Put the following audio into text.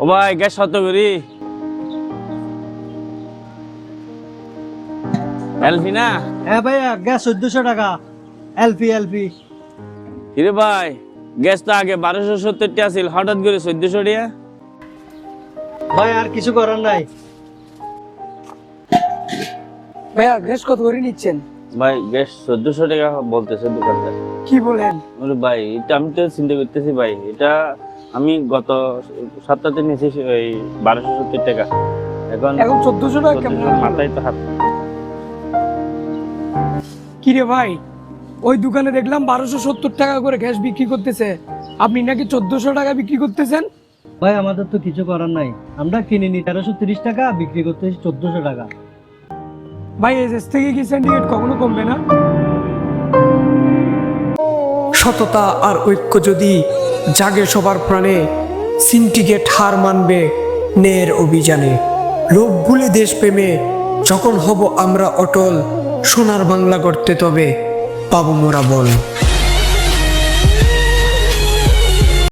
ও ভাই গ্যাস শত করি। এলফি না? হ্যাঁ ভাইয়া গ্যাস চোদ্দশো টাকা। এলপি এলপি কিরে ভাই গ্যাস তো আগে বারোশো সত্তর টাকা হঠাৎ করে চোদ্দশো টাকা ভাই আর কিছু করার নাই। ভাইয়া গ্যাস কত করে নিচ্ছেন? ভাই গ্যাস চোদ্দশো টাকা বলতেছে দোকানদার। কি বলেন? ভাই এটা আমি তো চিন্তা করতেছি ভাই এটা আমি গত সপ্তাহে নিয়েছি ওই বারোশো সত্তর টাকা। এখন এখন চোদ্দশো টাকা মাথায় তো হাত। কি রে ভাই ওই দোকানে দেখলাম বারোশো সত্তর টাকা করে গ্যাস বিক্রি করতেছে। আপনি নাকি চোদ্দশো টাকা বিক্রি করতেছেন? ভাই আমাদের তো কিছু করার নাই। আমরা কিনে নি তেরোশো তিরিশ টাকা বিক্রি করতেছি চোদ্দশো টাকা। ভাই এস থেকে কি সিন্ডিকেট কখনো কমবে না? সততা আর ঐক্য যদি জাগে সবার প্রাণে, সিন্ডিকেট হার মানবে ন্যায়ের অভিযানে। লোভ ভুলে দেশপ্রেমে যখন হব আমরা অটল, সোনার বাংলা করতে তবে পাবো মোরা বল।